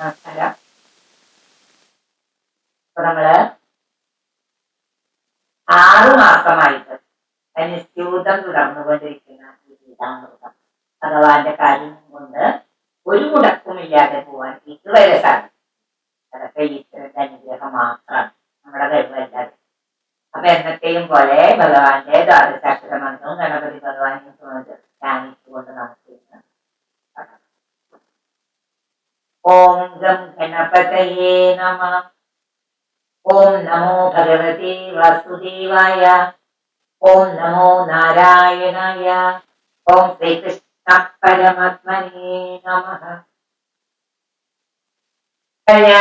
നമസ്കാരം അപ്പൊ നമ്മൾ ആറു മാസമായിട്ട് അനുസ്യൂതം തുടർന്നുകൊണ്ടിരിക്കുന്ന ഈ ഗീതാമൃതം ഭഗവാന്റെ കാര്യം കൊണ്ട് ഒരു മുടക്കുമില്ലാതെ പോവാൻ ഇതുവരെ സാധിക്കും. അതൊക്കെ ഈശ്വരന്റെ അനുഗ്രഹം മാത്രമാണ്. നമ്മുടെ കഴിവല്ലാതെ അപ്പൊ എന്നത്തെയും പോലെ ഭഗവാന്റെ ദ്വാദശാക്ഷര മന്ത്രവും ഗണപതി ഭഗവാനെ ധ്യാനിച്ചുകൊണ്ട് നമുക്ക് ഇന്ന് തുടങ്ങാം. ഓം ഗം ഗണപതയേ നമ ഓം നമോ ഭഗവതി വാസുദേവായ ഓം നമോ നാരായണായ ഓം ശ്രീകൃഷ്ണ പരമാത്മനേ നമ കഴിഞ്ഞ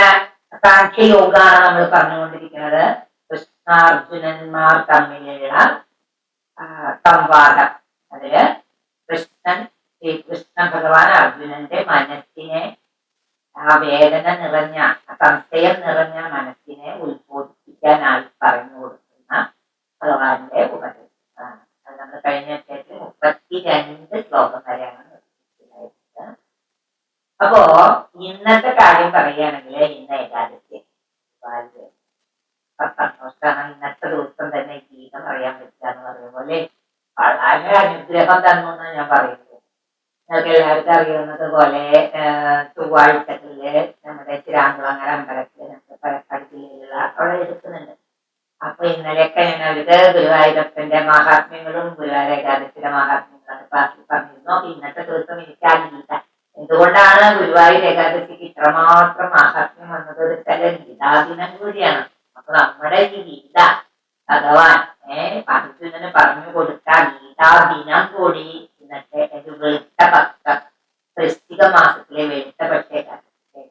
സാഖ്യയോഗാണ് നമ്മൾ പറഞ്ഞുകൊണ്ടിരിക്കുന്നത് കൃഷ്ണാർജുനന്മാർ തമ്മിലുള്ള സംവാദം. അതിൽ കൃഷ്ണൻ ശ്രീകൃഷ്ണ ഭഗവാൻ അർജുനന്റെ മനസ്സിനെ ആ വേദന നിറഞ്ഞ സംശയം നിറഞ്ഞ മനസ്സിനെ ഉത്ബോധിപ്പിക്കാൻ ആൾ പറഞ്ഞു കൊടുക്കുന്ന ഭഗവാന്റെ ഉപദേശമാണ്. അത് നമ്മൾ കഴിഞ്ഞ അധ്യായത്തിൽ മുപ്പത്തിരണ്ട് ശ്ലോകം വരെയാണ് അപ്പോ ഇന്നത്തെ കാര്യം പറയുകയാണെങ്കിൽ ഇന്ന് ഏകാദശി സന്തോഷമാണ് ഇന്നത്തെ ദിവസം തന്നെ ഗീതം അറിയാൻ പറ്റുക എന്ന് പറയുമ്പോൾ വളരെ അനുഗ്രഹം തന്നു എന്നാണ് ഞാൻ പറയുന്നത്. നിങ്ങൾക്ക് എല്ലാവർക്കും അറിയുന്നത് പോലെ ചൊവ്വാഴ്ചകളിൽ നമ്മുടെ ചിരാങ്കുളങ്ങര അമ്പലത്തിൽ നമുക്ക് പാലക്കാട് ജില്ലയിലുള്ള അവിടെ എടുക്കുന്നുണ്ട്. അപ്പൊ ഇന്നലെയൊക്കെ ഞാൻ ഗുരുവായൂരപ്പന്റെ മഹാത്മ്യങ്ങളും ഗുരുവായൂർ ഏകാദശിയുടെ മഹാത്മ്യങ്ങളാണ് ക്ലാസ്സിൽ പറഞ്ഞിരുന്നു. അപ്പൊ ഇന്നത്തെ ദിവസം എനിക്ക് ആ ഗീത എന്തുകൊണ്ടാണ് ഗുരുവായൂർ ഏകാദശിക്ക് ഇത്രമാത്രം മഹാത്മ്യം വന്നത്? ഒരു ചില ഗീതാദിനം കൂടിയാണ്. അപ്പൊ നമ്മുടെ ഈ ഗീത ഭഗവാൻ ഏഹ് അർജുനന് പറഞ്ഞു കൊടുത്ത ഗീതാദിനം കൂടി ഇന്നത്തെ ഒരു വെളുത്ത പക്കം വൃശ്ചിക മാസത്തിലെ വെളുത്ത പക്ഷേ ഏകാദശി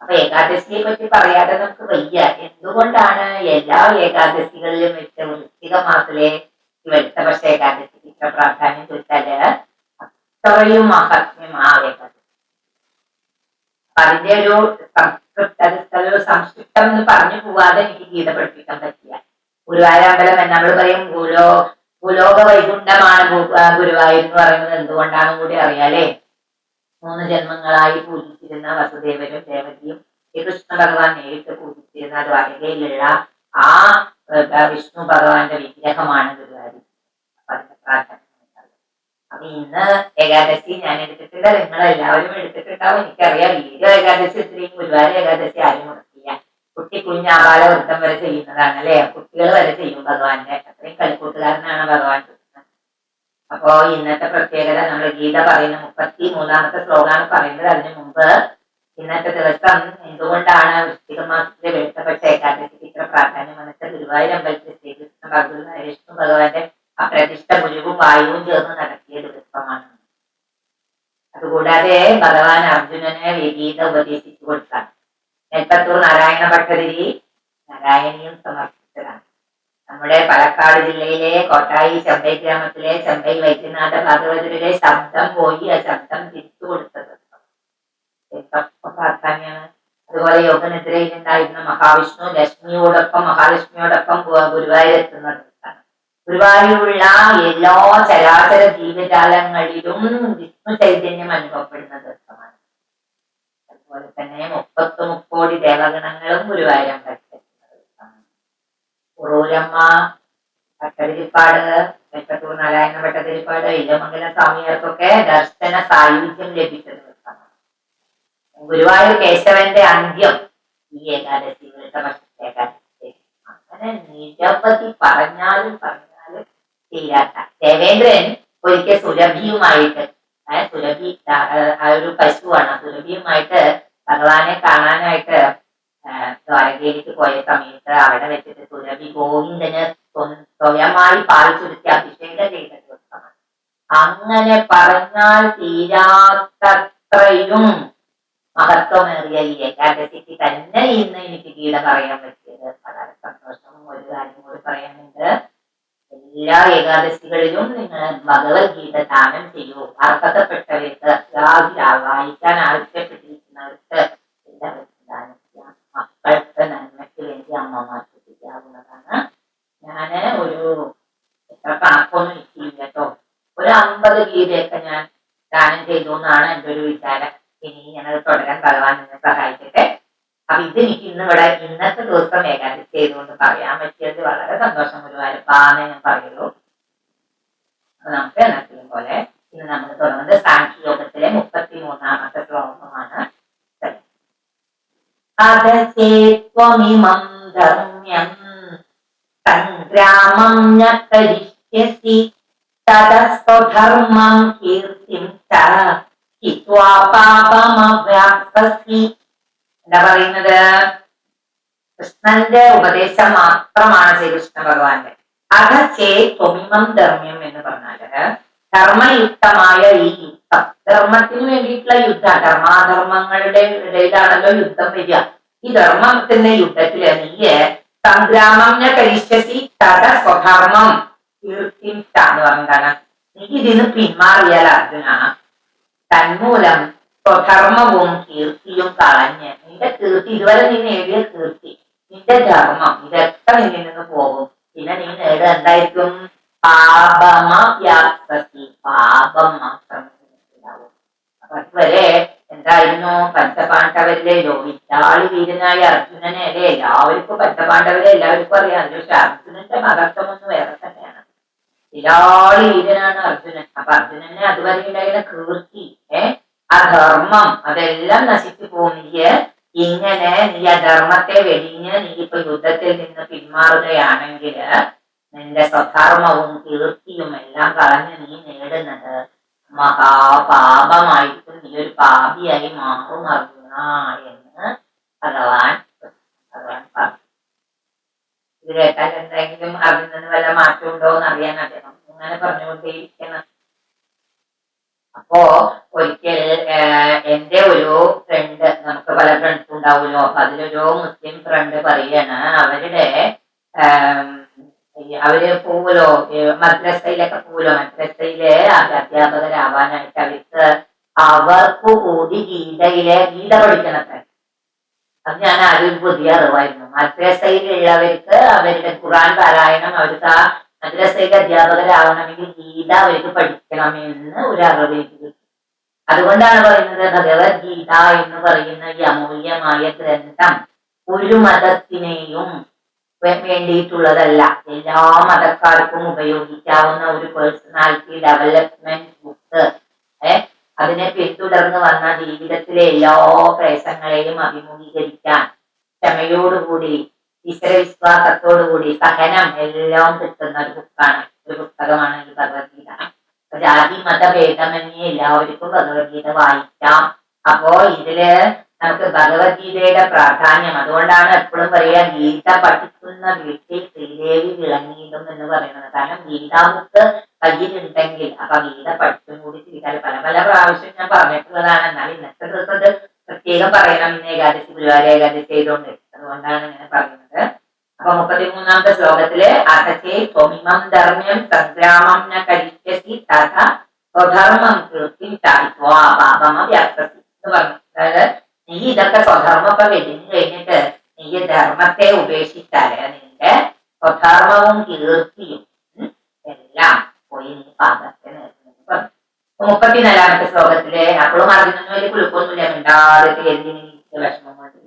അപ്പൊ ഏകാദശിയെ പറ്റി പറയാതെ നമുക്ക് വയ്യ. എന്തുകൊണ്ടാണ് എല്ലാ ഏകാദശികളിലും വെച്ച വൃശ്ചിക മാസത്തിലെ ഇവിടുത്തെ പക്ഷെ ഏകാദശിക്ക് ഇത്ര പ്രാധാന്യം ചോദിച്ചാൽ അത്രയും മഹാത്മ്യം ആ ഏകാദശി അതിന്റെ ഒരു സംസ്കൃത സ്ഥല സംസ്കൃതം എന്ന് പറഞ്ഞു പോവാതെ എനിക്ക് ഗീത പഠിപ്പിക്കാൻ പറ്റില്ല. ഗുരുവായൂരമ്പലം നമ്മൾ പറയും ഭൂലോ ഭൂലോക വൈകുണ്ഠമാണ് ഗുരുവായൂർ എന്ന് പറയുന്നത്. എന്തുകൊണ്ടാണെന്ന് കൂടി അറിയാലേ മൂന്ന് ജന്മങ്ങളായി പൂജിച്ചിരുന്ന വസുദേവനും ദേവകിയും ശ്രീകൃഷ്ണ ഭഗവാൻ നേരിട്ട് പൂജിച്ചിരുന്ന ദ്വാരകയിലുള്ള ആ വിഷ്ണു ഭഗവാന്റെ വിഗ്രഹമാണ് ഗുരുവായൂർ. അപ്പൊ ഇന്ന് ഏകാദശി ഞാൻ എടുത്തിട്ടില്ല നിങ്ങൾ എല്ലാവരും എടുത്തിട്ടുണ്ടാവും. എനിക്കറിയാം വീഡിയോ ഏകാദശി ഇത്രയും ഗുരുവായൂർ ഏകാദശി ആരും മുടക്കില്ല കുട്ടി കുഞ്ഞാപാല വൃത്തം വരെ ചെയ്യുന്നതാണ് അല്ലെ കുട്ടികൾ വരെ ചെയ്യും ഭഗവാന്റെ അത്രയും കളിക്കൂട്ടുകാരനാണ് ഭഗവാൻ അപ്പോ ഇന്നത്തെ പ്രത്യേകത നമ്മൾ ഗീത പറയുന്ന മുപ്പത്തി മൂന്നാമത്തെ ശ്ലോകമാണ് പറയുന്നത്. അതിനു മുമ്പ് ഇന്നത്തെ ദിവസം എന്തുകൊണ്ടാണ് വൃശ്ചിക മാസത്തിലെ വെളുത്തപ്പെട്ട ഏകാദശിക്ക് ഇത്ര പ്രാധാന്യം വന്നിട്ട് ഗുരുവായൂർ അമ്പലത്തിൽ ശ്രീകൃഷ്ണ ഭഗവാൻ വിഷ്ണു ഭഗവാന്റെ അപ്രതിഷ്ഠ മുഴുവും വായുവും ചേർന്ന് നടത്തിയ ദിവസമാണ്. അതുകൂടാതെ ഭഗവാൻ അർജുനനെ വിഗീത ഉപദേശിച്ചു കൊടുത്താണ് നെൽപ്പത്തൂർ നാരായണ ഭട്ടതിരി നാരായണിയും സമർപ്പിച്ചതാണ്. നമ്മുടെ പാലക്കാട് ജില്ലയിലെ കോട്ടായി ചെമ്പൈ ഗ്രാമത്തിലെ ചെമ്പൈ വൈദ്യനാഥ ഭാഗവതരുടെ ശബ്ദം പോയി ആ ശബ്ദം തിരിച്ചു കൊടുത്തത്. പ്രാധാന്യമാണ് അതുപോലെ യോഗനിദ്രയിലുണ്ടായിരുന്ന മഹാവിഷ്ണു ലക്ഷ്മിയോടൊപ്പം മഹാലക്ഷ്മിയോടൊപ്പം ഗു- ഗുരുവായൂർ എത്തുന്ന ദിവസമാണ് ഗുരുവായൂരുള്ള എല്ലാ ചരാചര ജീവജാലങ്ങളിലും വിഷ്ണു ചൈതന്യം അനുഭവപ്പെടുന്ന ദിവസമാണ് അതുപോലെ തന്നെ മുപ്പത്തി മുക്കോടി ദേവഗണങ്ങളും ഗുരുവായൂരം കുറൂരമ്മ ഭട്ടതിരിപ്പാട് വെട്ടത്തൂർ നാരായണ ഭട്ടതിരിപ്പാട് ഇല്ലമംഗലം സ്വാമികൾക്കൊക്കെ ദർശന സായുധ്യം ലഭിച്ച ദിവസമാണ് ഗുരുവായൂർ കേശവന്റെ അന്ത്യം. ഈ ഏകാദശി ഏകാദശി. അങ്ങനെ നിരവധി പറഞ്ഞാലും പറഞ്ഞാലും തീരാത്ത. ദേവേന്ദ്രൻ ഒരിക്കൽ സുരഭിയുമായിട്ട് സുരഭി ആ, ഒരു പശുവാണ്. സുരഭിയുമായിട്ട് ഭഗവാനെ കാണാനായിട്ട് ദ്വാരകയിലേക്ക് പോയ സമയത്ത് അവിടെ വെച്ചിട്ട് സുരഭി ഗോവിന്ദന് സ്വ- സ്വയമായി പാൽ ചുരുത്തി അഭിഷേകം ചെയ്ത ദിവസമാണ്. അങ്ങനെ പറഞ്ഞാൽ തീരാത്തത്രയും മഹത്വമേറിയ ഈ ഏകാദശിക്ക് തന്നെ ഇന്ന് എനിക്ക് ഗീത പറയാൻ പറ്റിയത്. വളരെ സന്തോഷവും ഒരു കാര്യം കൂടി പറയാനുണ്ട്. എല്ലാ ഏകാദശികളിലും നിങ്ങൾ ഭഗവത്ഗീത ദാനം ചെയ്യൂ അർഹതപ്പെട്ടവർക്ക് വായിക്കാൻ ആവശ്യപ്പെട്ടിരിക്കുന്നവർക്ക് എല്ലാവർക്കും ദാനം ചെയ്യാം. മക്കൾക്ക് നന്മയ്ക്ക് വേണ്ടി അമ്മമാർക്ക് ചെയ്യാവുന്നതാണ്. ഞാൻ ഒരു എത്ര കണക്കൊന്നും ഇട്ടില്ല കേട്ടോ. ഒരു അമ്പത് ഗീതയൊക്കെ ഞാൻ ദാനം ചെയ്തു എന്നാണ് എന്റെ ഒരു വിചാരം. ഇനി ഞാനത് തുടരാൻ ഭഗവാൻ എന്നെ സഹായിക്കട്ടെ. അപ്പൊ ഇത് എനിക്ക് ഇന്ന് ഇവിടെ ഇന്നത്തെ ദിവസം ഏകാദശി ചെയ്തുകൊണ്ട് പറയാൻ പറ്റിയത് വളരെ സന്തോഷം. ഗുരുവായൂരപ്പാന്ന് ഞാൻ പറയുള്ളൂ. നമുക്ക് എന്നത്തെയും പോലെ ഇന്ന് നമ്മൾ തുടങ്ങുന്നത് സാഖ്യയോഗത്തിലെ മുപ്പത്തി മൂന്നാമത്തെ ശ്ലോകമാണ്. അതചേത്വമിമം ധർമ്മ്യം സംഗ്രാമം കരിഷ്യസി തതസ്വധർമ്മം കീർത്തിം എന്താ പറയുന്നത്? കൃഷ്ണന്റെ ഉപദേശം മാത്രമാണ് ശ്രീകൃഷ്ണ ഭഗവാന്റെ. അകച്ചേ തൊമിമം ധർമ്മ്യം എന്ന് പറഞ്ഞാൽ ധർമ്മയുക്തമായ ഈ യുദ്ധം. ധർമ്മത്തിന് വേണ്ടിയിട്ടുള്ള യുദ്ധം. ധർമാധർമ്മങ്ങളുടെ ഇടയിലാണല്ലോ യുദ്ധം വരിക. ഈ ധർമ്മത്തിന്റെ യുദ്ധത്തിൽ നീയെ സംഗ്രാമം കരിശ്യസി തട സ്വധർമ്മം കീർത്തിം ച എന്ന് പറഞ്ഞതാണ്. നീ ഇതിന് പിന്മാറിയാൽ അർജുന തന്മൂലം സ്വധർമ്മവും കീർത്തിയും കളഞ്ഞ് നിന്റെ കീർത്തി ഇതുവരെ നീ നേടിയ കീർത്തി നിന്റെ ധർമ്മം ഇതൊക്കെ നിന്നിൽ നിന്ന് പോകും? പിന്നെ നീ നേടുക എന്തായിരിക്കും? പാപമ വ്യാപ്തി പാപം മാത്രം അപ്പൊ അതുവരെ എന്തായിരുന്നു? പഞ്ചപാണ്ഡവരിലെ വിറ്റാളി വീരനായ അർജുനനെ അല്ലെ? എല്ലാവർക്കും പഞ്ചപാണ്ഡവരെ എല്ലാവർക്കും അറിയാം. പക്ഷെ അർജുനന്റെ മഹത്വം ഒന്ന് വേറെ തന്നെയാണ്. വിരാളി വീരനാണ് അർജുനൻ. അപ്പൊ അർജുനനെ അതുവരെ ഉണ്ടായിരുന്ന കീർത്തി ഏ ആ ധർമ്മം അതെല്ലാം നശിച്ചു പോകുന്നില്ല ഇങ്ങനെ നീ ആ ധർമ്മത്തെ വെടിഞ്ഞ് നീ ഇപ്പൊ യുദ്ധത്തിൽ നിന്ന് പിന്മാറുകയാണെങ്കിൽ നിന്റെ സ്വധർമ്മവും കീർത്തിയും എല്ലാം കളഞ്ഞ് നീ നേടുന്നത് മഹാപാപമായിട്ടും നീ ഒരു പാപിയായി മാറും അർജുന എന്ന് ഭഗവാൻ ഭഗവാൻ പറഞ്ഞു. ഇത് കേട്ടാൽ എന്തെങ്കിലും നിന്ന് വല്ല മാറ്റം ഉണ്ടോ എന്ന് അറിയാൻ അദ്ദേഹം അങ്ങനെ പറഞ്ഞുകൊണ്ടേയിരിക്കണം അപ്പോ ഒരിക്കൽ എന്റെ ഒരു ഫ്രണ്ട് നമുക്ക് പല ഫ്രണ്ട്സ് ഉണ്ടാവുമല്ലോ. അതിലൊരു മുസ്ലിം ഫ്രണ്ട് പറയാണ് അവരുടെ അവർ പോവുമല്ലോ മദ്രസയിലൊക്കെ പോവുമല്ലോ. മദ്രസയിൽ അധ്യാപകരാവാനായിട്ട് അവർക്ക് അവർക്ക് കൂടി ഗീതയിലെ ഗീത പഠിക്കണത്രേ. അത് ഞാൻ ആദ്യം പുതിയ അറിവായിരുന്നു. മദ്രസയിലുള്ളവർക്ക് അവരുടെ ഖുറാൻ പാരായണം അവർക്ക് ആ മദ്രസയിലെ അധ്യാപകരാവണമെങ്കിൽ ഗീത അവർക്ക് പഠിക്കണമെന്ന് ഒരു അറിവ് എനിക്ക് കിട്ടി. അതുകൊണ്ടാണ് പറയുന്നത് ഭഗവത്ഗീത എന്ന് പറയുന്ന ഈ അമൂല്യമായ ഗ്രന്ഥം ഒരു മതത്തിനെയും വേണ്ടിയിട്ടുള്ളതല്ല. എല്ലാ മതക്കാർക്കും ഉപയോഗിക്കാവുന്ന ഒരു പേഴ്സണാലിറ്റി ഡെവലപ്മെന്റ് ബുക്ക് ഏ? അതിനെ പിന്തുടർന്ന് വന്ന ജീവിതത്തിലെ എല്ലാ പ്രയാസങ്ങളെയും അഭിമുഖീകരിക്കാൻ ക്ഷമയോടുകൂടി ഈശ്വരവിശ്വാസത്തോടുകൂടി സഹനം എല്ലാം കിട്ടുന്ന ഒരു ബുക്കാണ്. ഒരു പുസ്തകമാണ് ഈ ഭഗവത്ഗീത. ജാതി മതഭേദമന്യേ എല്ലാവർക്കും ഭഗവത്ഗീത വായിക്കാം. അപ്പോ ഇതിൽ നമുക്ക് ഭഗവത്ഗീതയുടെ പ്രാധാന്യം. അതുകൊണ്ടാണ് എപ്പോഴും പറയുക ഗീത പഠിക്കുന്ന വീട്ടിൽ ശ്രീദേവി വിളങ്ങിയിടും എന്ന് പറയുന്നത്. കാരണം ഗീതാമുക്ക് കയ്യിലുണ്ടെങ്കിൽ അപ്പൊ ഗീത പഠിച്ചും കൂടി ചിരിക്കാൻ പല പല പ്രാവശ്യം ഞാൻ പറഞ്ഞിട്ടുള്ളതാണ്. എന്നാൽ ഇന്നത്തെ ദിവസം അത് പ്രത്യേകം പറയണം ഇന്ന് ഏകാദശി ഗുരുവാര ഏകാദശി ചെയ്തുകൊണ്ട് അതുകൊണ്ടാണ് ഇങ്ങനെ പറയുന്നത്. അപ്പൊ മുപ്പത്തിമൂന്നാമത്തെ ശ്ലോകത്തിൽ അതച്ചേ ത്വമിമം ധർമ്മ്യം സംഗ്രാമം കരിഷ്യസി തഥ സ്വധർമ്മം കൃത്യം പാപമ വ്യാപ്തസി എന്ന് പറഞ്ഞു അതായത് നീ ഇതൊക്കെ സ്വധർമ്മമൊക്കെ വെടിഞ്ഞു കഴിഞ്ഞിട്ട് നീ ധർമ്മത്തെ ഉപേക്ഷിച്ചാൽ നിന്റെ സ്വധർമ്മവും കീർത്തിയും എല്ലാം പോയി നീ പാദത്തെ അപ്പൊ മുപ്പത്തിനാലാമത്തെ ശ്ലോകത്തിൽ അപ്പോഴും അർജുനന് വലിയ കുളിപ്പൊന്നുമില്ല മിണ്ടാതെ എഴുതി വിഷമം കൊണ്ട്.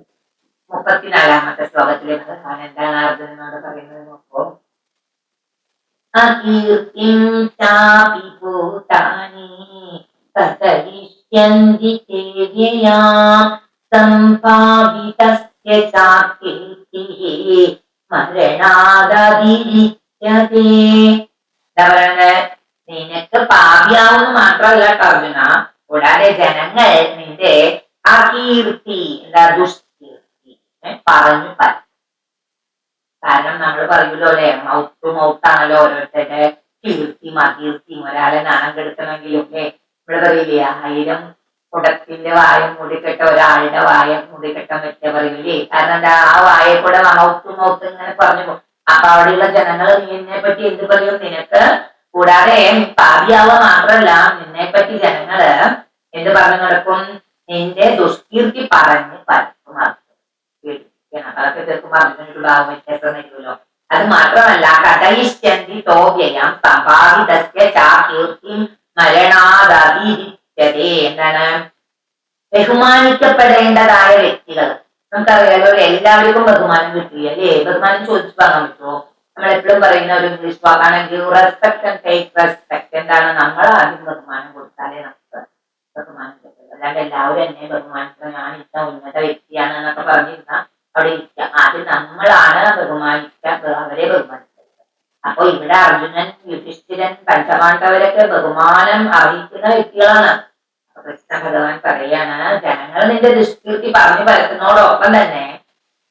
മുപ്പത്തിനാലാമത്തെ ശ്ലോകത്തിലെ ഭഗവാൻ എന്താണ് അർജുനനോട് പറയുന്നത് നോക്കൂ. അകീർത്തിം ചാപി ഭൂതാനി കഥയിഷ്യന്തി തേജയാം സംഭാവിതസ്യ ചാകീർത്തിഃ മരണാദതിരിച്യതേ എന്താ നിനക്ക് പാപിയാവുന്ന മാത്രമല്ല അർജുന. കൂടാതെ ജനങ്ങൾ നിന്റെ അകീർത്തി എന്താ ദുഷ്കീർത്തി പറഞ്ഞു പറ്റും കാരണം നമ്മൾ പറയൂലോ അല്ലെ മൗത്ത് മൗത്താണല്ലോ ഓരോരുത്തരുടെ കീർത്തിയും അകീർത്തിയും ഒരാളെ നാണം കെടുത്തണമെങ്കിലും ഇവിടെ പറയില്ലേ ആയിരം കുടത്തിന്റെ വായ മൂടിക്കെട്ട ഒരാളുടെ വായ മൂടിക്കെട്ട മറ്റേ പറയില്ലേ കാരണം എന്താ? ആ വായ കൂടെ മൗത്ത് മൗത്ത് ഇങ്ങനെ പറഞ്ഞു അപ്പൊ അവിടെയുള്ള ജനങ്ങൾ നിന്നെ പറ്റി എന്ത് പറയും? നിനക്ക് കൂടാതെ പാപിയാവുക മാത്രല്ല നിന്നെ പറ്റി ജനങ്ങൾ എന്ത് പറഞ്ഞു നടക്കും? നിന്റെ ദുഷ്കീർത്തി പറഞ്ഞ് പേടിപ്പിക്കണം അതൊക്കെ തീർക്കും. വരുമല്ലോ. അത് മാത്രമല്ല കഥയിഷ്യന്തി തോവ്യയം. സംഭാവിതസ്യ ചാ കീർത്തിം മരണാദീരിച്ചതേ എന്താണ് ബഹുമാനിക്കപ്പെടേണ്ടതായ വ്യക്തികൾ. നമുക്കറിയാലോ എല്ലാവർക്കും ബഹുമാനം കിട്ടില്ല അല്ലേ ബഹുമാനം ചോദിച്ചു വാങ്ങാൻ പറ്റുമോ? നമ്മൾ എപ്പോഴും പറയുന്ന ഒരു ഇംഗ്ലീഷ് വാക്കാണെങ്കിൽ റെസ്പെക്ട് ആൻഡ് ടേക്ക് റെസ്പെക്ട് എന്താണ്? നമ്മൾ ആദ്യം ബഹുമാനം കൊടുത്താലേ നമുക്ക് ബഹുമാനം കിട്ടുള്ളൂ. അല്ലാണ്ട് എല്ലാവരും എന്നെ ബഹുമാനിക്കണം. ഞാൻ ഇത്ര ഉന്നത വ്യക്തിയാണ് എന്നൊക്കെ പറഞ്ഞിരുന്ന അവിടെ ഇരിക്കുക. ആദ്യം നമ്മളാണ് ബഹുമാനിക്കുക. അവരെ ബഹുമാനിക്കുക. അപ്പൊ ഇവിടെ അർജുനൻ യുധിഷ്ഠിരൻ പഞ്ചപാണ്ഡവരൊക്കെ ബഹുമാനം അറിയിക്കുന്ന വ്യക്തികളാണ്. കൃഷ്ണ ഭഗവാൻ പറയാണ് ജനങ്ങൾ നിന്റെ ദുഷ്കൃതി പറഞ്ഞു പരത്തുന്നതോടൊപ്പം തന്നെ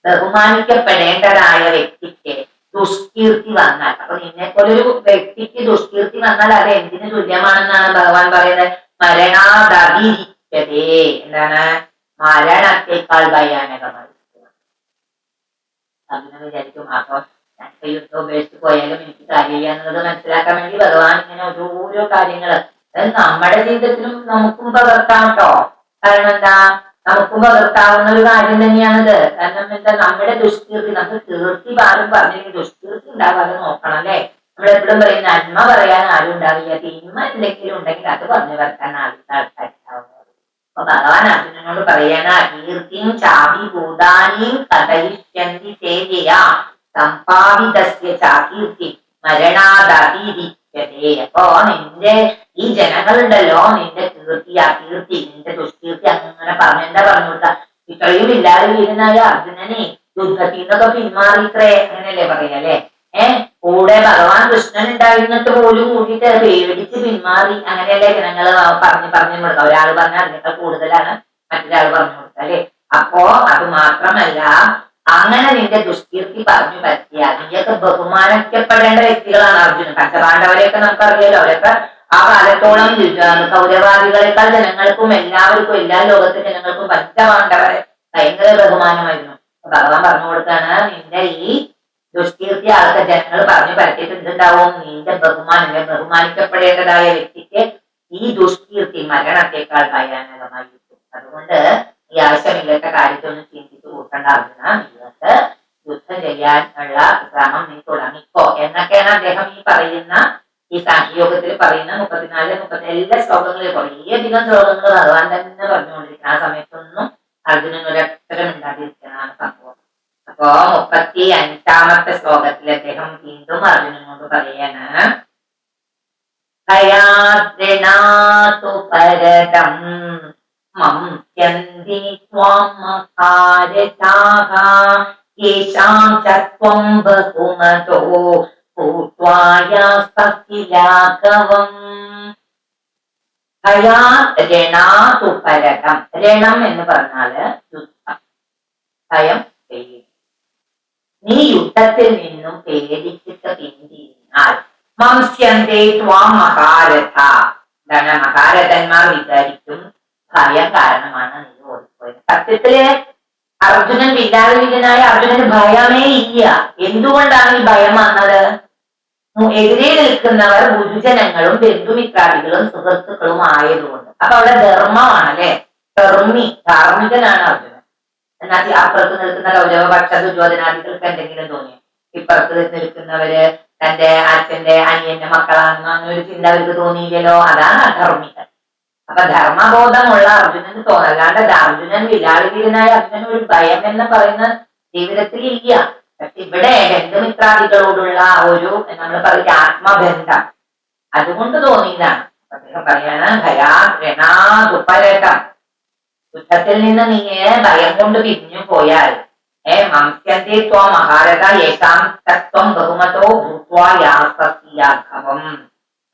ബഹുമാനിക്കപ്പെടേണ്ടതായ വ്യക്തിക്ക് ദുഷ്കീർത്തി വന്നാൽ. അപ്പൊ നിന്നെ പോലൊരു വ്യക്തിക്ക് ദുഷ്കീർത്തി വന്നാൽ അത് എന്തിനു തുല്യമാണെന്നാണ് ഭഗവാൻ പറയുന്നത്? മരണാദീരിക്കതേ എന്താണ്? മരണത്തെക്കാൾ ഭയാനകമായി അങ്ങനെ വിചാരിക്കും അപ്പൊ മനസ്സിലാക്കാൻ വേണ്ടി ഭഗവാൻ ഇങ്ങനെ ഓരോരോ കാര്യങ്ങൾ നമ്മുടെ ജീവിതത്തിലും നമുക്കും പകർത്താം കേട്ടോ. കാരണം എന്താ? നമുക്കും പകർത്താവുന്ന ഒരു കാര്യം തന്നെയാണിത്. കാരണം എന്താ? നമ്മുടെ ദുഷ്കീർത്തി നമുക്ക് കീർത്തി പാലും പറഞ്ഞു ദുഷ്കീർത്തി ഉണ്ടാവാതെ നോക്കണം അല്ലേ? നമ്മൾ എപ്പോഴും പറയും നന്മ പറയാൻ ആരും ഉണ്ടാവില്ല. തിന്മ എന്തെങ്കിലും ഉണ്ടെങ്കിൽ അത് പറഞ്ഞു വരക്കാൻ ആൾക്കാരുണ്ടാവുന്നത് അപ്പൊ ഭഗവാൻ അർജുനനോട് പറയാനാ കീർത്തിയും ചാവി ഭൂതാനിയും കഥയിഷ്യന്തി തേജയ. സമ്പാദിതസ്യ ചാകീർത്തി അപ്പോ നിന്റെ ഈ ജനങ്ങളുണ്ടല്ലോ നിന്റെ കീർത്തി ആ കീർത്തി നിന്റെ ദുഷ്കീർത്തി അങ്ങനെ പറഞ്ഞു എന്താ പറഞ്ഞു കൊടുക്ക ഇത്രയും ഇല്ലാതെ വീരുന്നായ അർജുനനെ യുദ്ധത്തിൽ നിന്നൊക്കെ പിന്മാറിത്രേ അങ്ങനെയല്ലേ പറയല്ലേ ഏഹ് കൂടെ ഭഗവാൻ കൃഷ്ണൻ ഉണ്ടായിരുന്നിട്ട് പോലും കൂട്ടിയിട്ട് പേടിച്ച് പിന്മാറി അങ്ങനെയല്ലേ ജനങ്ങൾ പറഞ്ഞു പറഞ്ഞു കൊടുക്കുക ഒരാൾ പറഞ്ഞാൽ അതിനേക്കാൾ കൂടുതലാണ് മറ്റൊരാൾ പറഞ്ഞു കൊടുക്കുക അല്ലെ? അപ്പോ അത് മാത്രമല്ല അങ്ങനെ നിന്റെ ദുഷ്കീർത്തി പറഞ്ഞു പറ്റിയാൽ നീയൊക്കെ ബഹുമാനിക്കപ്പെടേണ്ട വ്യക്തികളാണ് അർജുനൻ. പഞ്ചപാണ്ഡവരെയൊക്കെ നമുക്കറിയാലോ അവരൊക്കെ ആ കാലത്തോളം കൗരവാദികളെക്കാൾ ജനങ്ങൾക്കും എല്ലാവർക്കും എല്ലാ ലോകത്തെ ജനങ്ങൾക്കും പഞ്ചപാണ്ഡവരെ ഭയങ്കര ബഹുമാനമായിരുന്നു. ഭഗവാൻ പറഞ്ഞു കൊടുക്കാണ് നിന്റെ ഈ ദുഷ്കീർത്തി ആൾക്ക് ജനങ്ങൾ പറഞ്ഞു പരത്തിയിട്ട് എന്തുണ്ടാവും? നിന്റെ ബഹുമാനം ബഹുമാനിക്കപ്പെടേണ്ടതായ വ്യക്തിക്ക് ഈ ദുഷ്കീർത്തി മരണത്തെക്കാൾ ഭയാനകമായിരിക്കും അതുകൊണ്ട് ഈ ആവശ്യമില്ലാത്ത കാര്യത്തൊന്നും ചിന്തിച്ചു കൂട്ടേണ്ട അർജുന നിങ്ങൾക്ക് യുദ്ധം ചെയ്യാനുള്ള ശ്രമം നീ തുടങ്ങിക്കോ. എന്നൊക്കെയാണ് അദ്ദേഹം ഈ പറയുന്ന ഈ സാഖ്യയോഗത്തിൽ പറയുന്ന മുപ്പത്തിനാല് മുപ്പത്തി എല്ലാ ശ്ലോകങ്ങളിൽ കുറേയധികം ശ്ലോകങ്ങൾ ഭഗവാൻ തന്നെ പറഞ്ഞുകൊണ്ടിരിക്കുന്ന ആ സമയത്തൊന്നും അർജുനൻ ഒരക്ഷരം ഉണ്ടാതിരിക്കുന്നതാണ് സംഭവം. അപ്പോ മുപ്പത്തി അഞ്ചാമത്തെ ശ്ലോകത്തിൽ അദ്ദേഹം വീണ്ടും അർജുനനോട് പറയാണ് ഭയാദ്രണാതു പരതം മംസ്യന്തി ത്വാം മഹാരഥാഃ യേഷാം ച ത്വം ബഹുമതോ ഭൂത്വായാസ്തസ്തിലാഘവം ഭയാ രണാതു പരതം രണം എന്ന് പറഞ്ഞാൽ യുദ്ധം. ഭയം പേടി. നീ യുദ്ധത്തിൽ നിന്നും പേടിച്ചിട്ട് പിന്തിരിഞ്ഞാൽ മംസ്യന്തേ ത്വാ മഹാരഥ എന്താണ് മഹാരഥന്മാർ വിചാരിക്കും ഭയം കാരണമാണ് നീ ഓടിപ്പോയത് സത്യത്തിൽ വില്ലാളിനായ അർജുനന് ഭയമേ ഇല്ല. എന്തുകൊണ്ടാണ് ഈ ഭയം വന്നത്? എതിരെ നിൽക്കുന്നവർ ഗുരുജനങ്ങളും ബന്ധുമിത്രാദികളും സുഹൃത്തുക്കളും ആയതുകൊണ്ട്. അപ്പൊ അവിടെ ധർമ്മമാണ് അല്ലെ ധർമ്മി ധാർമ്മികനാണ് അർജുനൻ. എന്നാൽ അപ്പുറത്ത് നിൽക്കുന്ന കൗരവപക്ഷ ദുര്യോധനാദികൾക്ക് എന്തെങ്കിലും തോന്നി ഇപ്പുറത്ത് നിൽക്കുന്നവര് തന്റെ അച്ഛന്റെ അനിയന്റെ മക്കളാണെന്ന് അങ്ങനെ ഒരു ചിന്ത അവർക്ക് തോന്നിയില്ലല്ലോ. അതാണ് അധർമ്മികൻ അപ്പൊ ധർമ്മബോധമുള്ള അർജുനന് തോന്നല്ലാണ്ട് അർജുനൻ വിലാളിവീരനായ അർജുനൻ ഒരു ഭയം എന്ന് പറയുന്ന ജീവിതത്തിൽ ഇല്ല പക്ഷെ ഇവിടെ ബന്ധുമിത്രാദികളോടുള്ള ഒരു നമ്മൾ പറയുന്ന ആത്മബന്ധം അതുകൊണ്ട് തോന്നിയതാണ്. അദ്ദേഹം പറയാണ് ഭയാ രണാതുപരകം യുദ്ധത്തിൽ നിന്ന് നീ ഭയം കൊണ്ട് പിരിഞ്ഞു പോയാൽ ഏ മംസ്യന്തേ ത്വ മഹാരഥ യേശാം തത്വം ബഹുമതോ ഭൂത്വായാസ്തീയാഘവം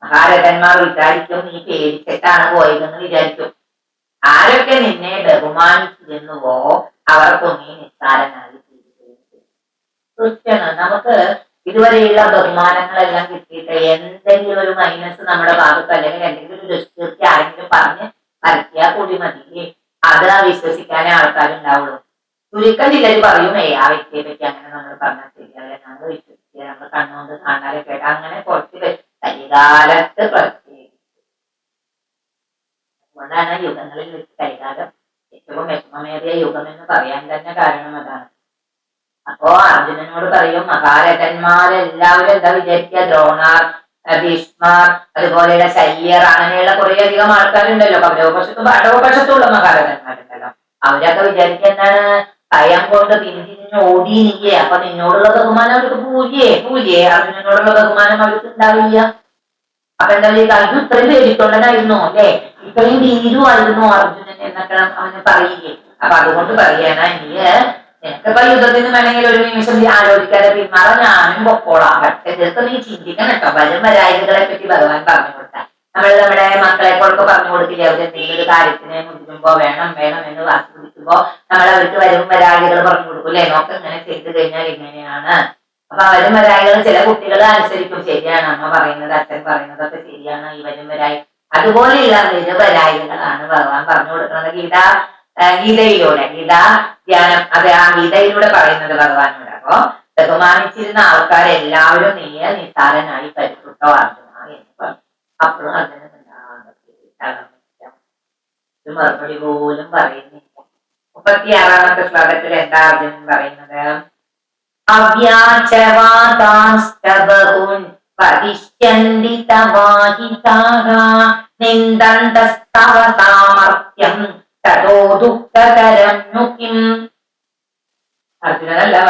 മഹാരഥന്മാർ വിചാരിക്കും നീ പേടിച്ചിട്ടാണ് പോയതെന്ന് വിചാരിക്കും. ആരൊക്കെ നിന്നെ ബഹുമാനിച്ചിരുന്നുവോ അവർക്കും നീ നിസ്സാരനായി തീരുകയും നമുക്ക് ഇതുവരെയുള്ള ബഹുമാനങ്ങളെല്ലാം കിട്ടിയിട്ട് എന്തെങ്കിലും ഒരു മൈനസ് നമ്മുടെ ഭാഗത്ത് അല്ലെങ്കിൽ എന്തെങ്കിലും ഒരു ദുഷ്കീർത്തി ആരെങ്കിലും പറഞ്ഞ് പരത്തിയാൽ കൂടി മതി. അത് വിശ്വസിക്കാനേ ആൾക്കാരുണ്ടാവുള്ളൂ. ചുരുക്കം ചിലർ പറയുമേ ആ വ്യക്തിയെ പറ്റി അങ്ങനെ നമ്മൾ പറഞ്ഞാൽ ശരിയല്ല? നമ്മൾ വിശ്വസിക്കുക നമ്മൾ കണ്ണുകൊണ്ട് കാണാതെ കേട്ടാ അങ്ങനെ കുറച്ച് പ്രത്യേകിച്ച്. അതുകൊണ്ടാണ് യുഗങ്ങളിൽ വെച്ച് കൈകാലം ഏറ്റവും വിഷമമേറിയ യുഗം എന്ന് പറയാൻ തന്നെ കാരണം അതാണ്. അപ്പോ അർജുനനോട് പറയും മഹാരഥന്മാരെല്ലാവരും എന്താ വിചാരിക്കുക ദ്രോണാർ ഭീഷ്മാർ അതുപോലെയുള്ള ശല്യർ അങ്ങനെയുള്ള കുറെ അധികം ആൾക്കാരുണ്ടല്ലോ കൗരവപക്ഷത്തും ഉള്ള മഹാരഥന്മാരുണ്ടല്ലോ. അവരൊക്കെ വിചാരിക്കുക എന്താണ്? ഭയം കൊണ്ട് പിന്തിരിഞ്ഞ് ഓടി നീയേ അപ്പൊ നിന്നോടുള്ള ബഹുമാനം അവർക്ക് പൂജയെ. പൂജയെ. അർജുനനോടുള്ള ബഹുമാനം അവർക്ക് ഉണ്ടാവില്ല. അപ്പൊ എന്താ പറയുക അർജുൻ ഇത്രയും പേടിക്കൊണ്ടനായിരുന്നു അല്ലെ? ഇത്രയും തീരുമായിരുന്നു അർജുനൻ എന്നൊക്കെ അവന് പറയുകയെ അപ്പൊ അതുകൊണ്ട് പറയാണ് നീ നിനക്കിപ്പോ യുദ്ധത്തിന് വേണമെങ്കിൽ ഒരു നിമിഷം ആലോചിക്കാതെ പിന്മാറാൻ ഞാനും പൊക്കോളാം. പക്ഷെ ഇതൊക്കെ നീ ചിന്തിക്കണം കേട്ടോ. വരും വരായികളെ പറ്റി ഭഗവാൻ പറഞ്ഞു കൊടുക്കാം നമ്മൾ നമ്മുടെ മക്കളെ കൊണ്ടൊക്കെ പറഞ്ഞു കൊടുക്കില്ല? അവർ എന്തെങ്കിലും ഒരു കാര്യത്തിന് മുതിരുമ്പോ വേണം വേണം എന്ന് വാക്ക് പിടിക്കുമ്പോ നമ്മൾ അവർക്ക് വരും വരാഗികൾ പറഞ്ഞു കൊടുക്കൂലേ നോക്ക് ഇങ്ങനെ ചെയ്തു കഴിഞ്ഞാൽ ഇങ്ങനെയാണ്. അപ്പൊ വരും വരായികൾ ചില കുട്ടികൾ അനുസരിക്കും. ശരിയാണ് അമ്മ പറയുന്നത് അച്ഛൻ പറയുന്നതൊക്കെ ശരിയാണ്. ഈ വരും വരായി. അതുപോലെയുള്ള നിരവരായികളാണ് ഭഗവാൻ പറഞ്ഞു കൊടുക്കുന്നത്. ഗീത ഗീതയിലൂടെ ഗീത ധ്യാനം. അത് ആ ഗീതയിലൂടെ പറയുന്നത് ഭഗവാനോട്. അപ്പൊ ബഹുമാനിച്ചിരുന്ന ആൾക്കാരെല്ലാവരും നീയ നിസ്സാരനായി പരിശുദ്ധോ അർജുന എന്ന് പറഞ്ഞു. അപ്പോഴും അങ്ങനെ. ഒരു മറുപടി പോലും പറയുന്നില്ല. മുപ്പത്തിയാറാമത്തെ ശ്ലോകത്തിൽ എന്താ അർജുനൻ പറയുന്നത്? അവ്യാചവാദാംസ്തബഹുൻ തതോ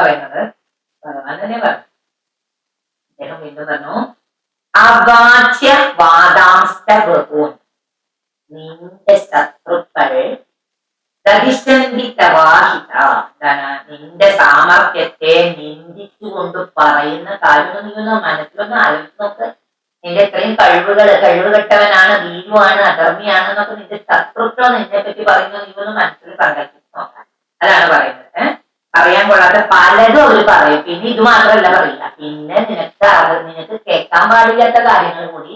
പറയുന്നത്. ഭഗവാൻ നിന്റെ ശത്രുക്കൾ നിന്റെ ശത്രുക്കളെ നിന്റെ സാമർത്ഥ്യത്തെ നിന്ദിച്ചുകൊണ്ട് പറയുന്ന കാര്യങ്ങൾ നീ ഒന്ന് മനസ്സിലൊന്ന് ആലോചിച്ച് നോക്ക്. നിന്റെ ഇത്രയും കഴിവുകൾ കഴിവ് കെട്ടവനാണ് വീരുവാണ് അധർമ്മിയാണ് എന്നൊക്കെ നിന്റെ ശത്രുക്കൾ നിന്നെ പറ്റി പറയുന്നത് നീ ഒന്ന് മനസ്സിൽ സങ്കല്പിച്ച് നോക്കാം. അതാണ് പറയുന്നത്. പറയാൻ കൊള്ളാത്ത പലതും അവർ പറയും. പിന്നെ ഇത് മാത്രമല്ല പറയില്ല പിന്നെ നിനക്ക് നിനക്ക് കേൾക്കാൻ പാടില്ലാത്ത കാര്യങ്ങൾ കൂടി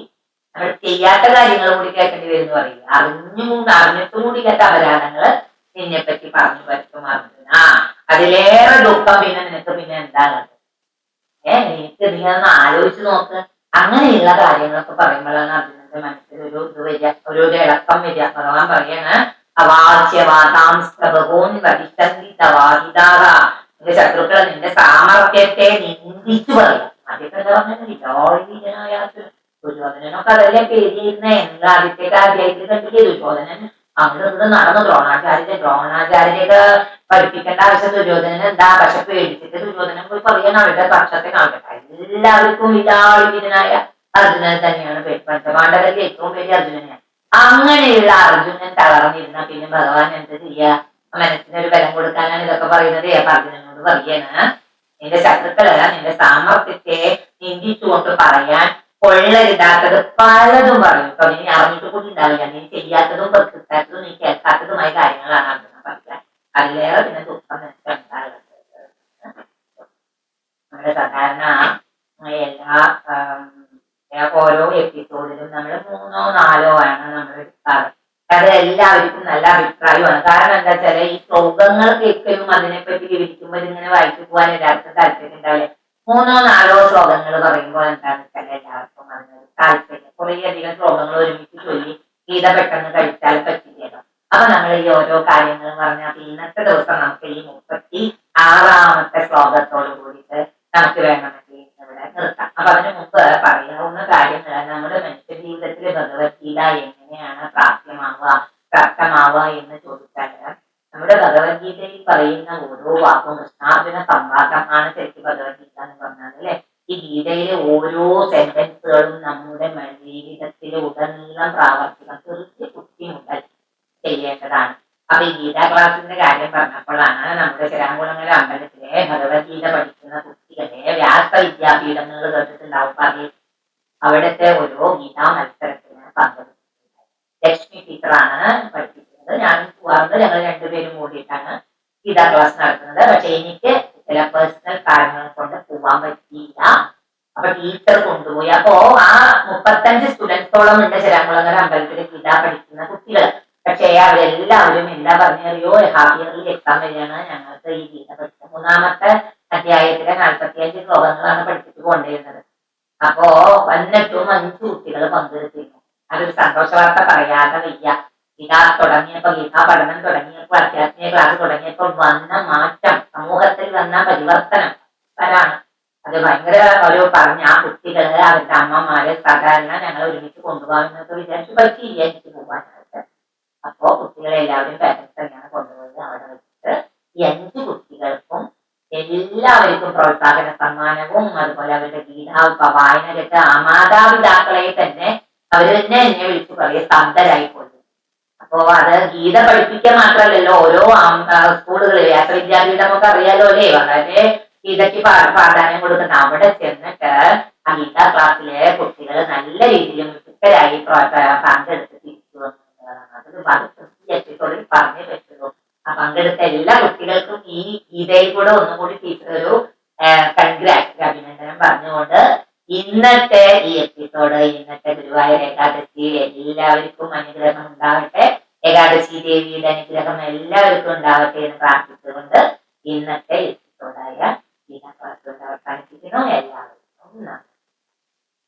നമ്മൾ ചെയ്യാത്ത കാര്യങ്ങൾ കൂടി കേൾക്കേണ്ടി വരും എന്ന് പറയില്ല. അറിഞ്ഞും അറിഞ്ഞിട്ടും കൂടി കേട്ട അപരാധങ്ങൾ നിന്നെ പറ്റി പറഞ്ഞു പറ്റും അർജുന അതിലേറെ ദുഃഖം പിന്നെ നിനക്ക് പിന്നെ എന്താണ് ഏ നിനക്ക് നീ ഒന്ന് ആലോചിച്ച് നോക്ക്. അങ്ങനെയുള്ള കാര്യങ്ങളൊക്കെ പറയുമ്പോഴാണ് അർജുനന്റെ മനസ്സിൽ ഒരു ഇത് വരിക. ഒരു ഇളക്കം വരിക. ഭഗവാൻ പറയാണ് ശത്രുക്കൾ നിന്റെ സാമർത്ഥ്യത്തെ നിന്ദിച്ചു പറയും. ആദ്യമൊക്കെ എന്താ വിചാരീജനായ ദുര്യോധനനൊക്കെ അതല്ലേ പേരിയിരുന്ന എന്താ ആദ്യത്തെ അധ്യായത്തിൽ കണ്ടില്ലേ ദുര്യോധനൻ അങ്ങോട്ട് നിന്ന് നടന്നു. ദ്രോണാചാര്യ ദ്രോണാചാര്യയൊക്കെ പഠിപ്പിക്കേണ്ട ആവശ്യം ദുര്യോധനൻ എന്താ? പക്ഷെ പേടിച്ചിട്ട് ദുര്യോധനൻ പോയി പറയാൻ അവരുടെ പക്ഷത്തെ കാണട്ടെ. എല്ലാവർക്കും വിചാരീജനായ അർജുനൻ തന്നെയാണ് പഞ്ചപാണ്ഡവരിൽ ഏറ്റവും വലിയ അർജുനനെയാണ്. അങ്ങനെയുള്ള അർജുനൻ തളർന്നിരുന്ന പിന്നെ ഭഗവാൻ എന്ത് ചെയ്യാ? മനസ്സിന് ഒരു ബലം കൊടുക്കാനാണ് ഇതൊക്കെ പറയുന്നത്. അർജുനനോട് പറയാണ് നിന്റെ ശത്രുക്കളല്ല നിന്റെ സാമർത്ഥ്യത്തെ നിന്ദിച്ചുകൊണ്ട് പറയാൻ കൊള്ളരുതാത്തത് പലതും പറഞ്ഞു. ഇപ്പൊ നീ അറിഞ്ഞിട്ട് കൂടി ഉണ്ടാവില്ല. നീ ചെയ്യാത്തതും കിട്ടാത്തതും നീ കേൾക്കാത്തതുമായ കാര്യങ്ങളാണ് അർജുന പറയുക അതിലേറെ പിന്നെ ദുഃഖം നിനക്ക് നമ്മുടെ സാധാരണ എല്ലാ ഓരോ എപ്പിസോഡിലും നമ്മൾ മൂന്നോ നാലോ ആണ് നമ്മൾ എടുക്കാറ്. അത് എല്ലാവർക്കും നല്ല അഭിപ്രായമാണ്. കാരണം എന്താ വെച്ചാൽ ഈ ശ്ലോകങ്ങൾ കേൾക്കലും അതിനെപ്പറ്റി വിവരിക്കുമ്പോൾ ഇതിങ്ങനെ വായിച്ചു പോകാൻ എല്ലാവർക്കും താല്പര്യം ഉണ്ടാവില്ലേ? മൂന്നോ നാലോ ശ്ലോകങ്ങൾ പറയുമ്പോൾ എന്താണെന്ന് വെച്ചാൽ താല്പര്യം കുറേയധികം ശ്ലോകങ്ങൾ ഒരുമിച്ച് ചൊല്ലി ഗീത പെട്ടെന്ന് കഴിച്ചാൽ പറ്റില്ലല്ലോ. അപ്പൊ നമ്മൾ ഈ ഓരോ കാര്യങ്ങൾ പറഞ്ഞാൽ ഇന്നത്തെ ദിവസം നമുക്ക് ഈ മുപ്പത്തി ആറാമത്തെ ശ്ലോകത്തോട് കൂടിയിട്ട് നമുക്ക് വേണമെങ്കിൽ ഇവിടെ നിർത്താം അപ്പൊ അതിനു മുമ്പ് പറയാവുന്ന കാര്യങ്ങൾ നമ്മുടെ മനുഷ്യ ജീവിതത്തിൽ ഭഗവത്ഗീത എങ്ങനെയാണ് പ്രാപ്യമാവുക പ്രാപ്തമാവുക എന്ന് ചോദിച്ചാൽ നമ്മുടെ ഭഗവത്ഗീതയിൽ പറയുന്ന ഓരോ വാക്കും കൃഷ്ണാർജുന സംവാദം ആണ് ശരിക്കും ഭഗവത്ഗീത എന്ന് പറഞ്ഞാൽ അല്ലെ ഈ ഗീതയിലെ ഓരോ സെന്റൻസുകളും നമ്മുടെ മ- ജീവിതത്തിൽ ഉടനീളം പ്രാവർത്തികം തീർച്ച കുട്ടി മുതൽ ചെയ്യേണ്ടതാണ്. അപ്പൊ ഗീതാ ക്ലാസിന്റെ കാര്യം പറഞ്ഞപ്പോഴാണ് നമ്മുടെ ശരാങ്കുളങ്ങര അമ്പലത്തിലെ ഭഗവത്ഗീത പഠിക്കുന്ന കുട്ടികളെ വ്യാസ വിദ്യാപീഠങ്ങൾ കേട്ടിട്ടുണ്ടാവും. പറയും അവിടുത്തെ അമ്പലത്തിൽ ഗീത പഠിക്കുന്ന കുട്ടികൾ പക്ഷേ അവരെല്ലാവരും എന്താ പറഞ്ഞറിയോ? ഹാഫ് ഇയർലി എക്സാം വരികയാണ് ഞങ്ങൾക്ക് ഈ ഗീത പഠിച്ചത് മൂന്നാമത്തെ അധ്യായത്തിലെ നാൽപ്പത്തിയഞ്ച് ശ്ലോകങ്ങളാണ് പഠിപ്പിച്ചു കൊണ്ടിരുന്നത് അപ്പോ വന്നിട്ടും അഞ്ച് കുട്ടികൾ പങ്കെടുത്തിരുന്നു. അതൊരു സന്തോഷ വാർത്ത പറയാതെ വയ്യ. ഗീത തുടങ്ങിയപ്പോ ഗീതാ പഠനം തുടങ്ങിയപ്പോൾ അധ്യാത്മിക ക്ലാസ് തുടങ്ങിയപ്പോൾ വന്ന മാറ്റം സമൂഹത്തിൽ വന്ന പരിവർത്തനം അത് ഭയങ്കര ഒരു പറഞ്ഞ ആ കുട്ടികൾ അവരുടെ അമ്മമാര് സാധാരണ ഞങ്ങൾ ഒരുമിച്ച് കൊണ്ടുപോകാമെന്നൊക്കെ വിചാരിച്ചു പറ്റിയില്ല എനിക്ക് പോകാനായിട്ട്. അപ്പോ കുട്ടികളെ എല്ലാവരും പേരൻസ് തന്നെയാണ് കൊണ്ടുപോയത് അവിടെ വെച്ചിട്ട് ഈ അഞ്ച് കുട്ടികൾക്കും എല്ലാവർക്കും പ്രോത്സാഹന സമ്മാനവും അതുപോലെ അവരുടെ ഗീത വായന കേട്ട ആ മാതാപിതാക്കളെ തന്നെ അവർ തന്നെ എന്നെ വിളിച്ചു പറയും സ്തബ്ധരായി പോയി. അപ്പോ അത് ഗീത പഠിപ്പിക്കുക മാത്രമല്ലല്ലോ ഓരോ സ്കൂളുകളിൽ വ്യാസ നമുക്ക് അറിയാലോ അല്ലേ വളരെ ഗീതയ്ക്ക് പാ- പ്രാധാന്യം കൊടുക്കുന്ന അവിടെ ചെന്നിട്ട് ആ ക്ലാസ്സിലെ കുട്ടികൾ നല്ല രീതിയിൽ മിടുക്കരായി പങ്കെടുത്ത് തിരിച്ചു എപ്പിസോഡിൽ പറഞ്ഞേ പറ്റുള്ളൂ. ആ പങ്കെടുത്ത എല്ലാ കുട്ടികൾക്കും ഈ ഗീതയിൽ കൂടെ ഒന്നുകൂടി ടീച്ചർ ഒരു കൺഗ്രാറ്റ് അഭിനന്ദനം പറഞ്ഞുകൊണ്ട് ഇന്നത്തെ ഈ എപ്പിസോഡ് ഇന്നത്തെ ഗുരുവായൂർ ഏകാദശി എല്ലാവർക്കും അനുഗ്രഹം ഉണ്ടാവട്ടെ. ഏകാദശി ദേവിയുടെ അനുഗ്രഹം എല്ലാവർക്കും ഉണ്ടാവട്ടെ എന്ന് പ്രാർത്ഥിച്ചുകൊണ്ട് ഇന്നത്തെ എപ്പിസോഡായ リーダーとは関係のやり合うような。